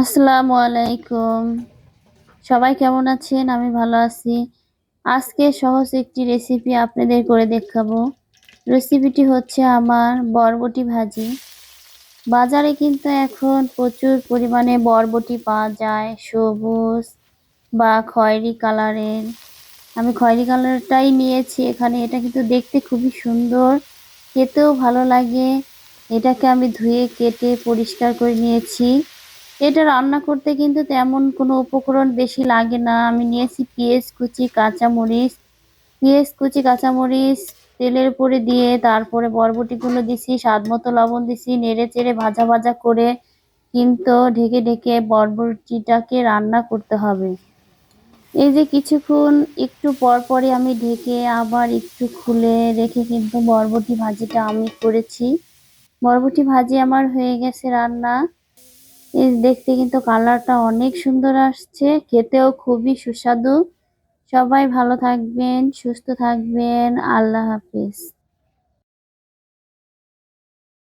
আসসালামু আলাইকুম। সবাই কেমন আছেন? আমি ভালো আছি। আজকে সহজ একটি রেসিপি আপনাদের করে দেখাবো। রেসিপিটি হচ্ছে আমার বরবটি ভাজি। বাজারে কিন্তু এখন প্রচুর পরিমাণে বরবটি পাওয়া যায়। সবুজ বা খয়েরি কালারের। আমি খয়েরি কালারটাই নিয়েছি এখানে। এটা কিন্তু দেখতে খুবই সুন্দর। খেতেও ভালো লাগে। এটাকে আমি ধুয়ে কেটে পরিষ্কার করে নিয়েছি। এটা রান্না করতে কিন্তু তেমন কোনো উপকরণ বেশি লাগে না। আমি নিয়েছি পেঁয়াজ কুচি, কাঁচামরিচ। পেঁয়াজ কুচি, কাঁচামরিচ, তেলের উপরে দিয়ে তারপরে বরবটিগুলো দিছি স্বাদ মতো লবণ দিছি, নেড়ে চেড়ে ভাজা ভাজা করে কিন্তু ঢেকে ঢেকে বরবটিটাকে রান্না করতে হবে। এই যে কিছুক্ষণ একটু পর পরে আমি ঢেকে আবার একটু খুলে রেখে কিন্তু বরবটি ভাজিটা আমি করেছি। বরবটি ভাজি আমার হয়ে গেছে রান্না। দেখতে কিন্তু কালারটা অনেক সুন্দর আসছে, খেতেও খুবই সুস্বাদু। সবাই ভালো থাকবেন, সুস্থ থাকবেন, আল্লাহ হাফিজ।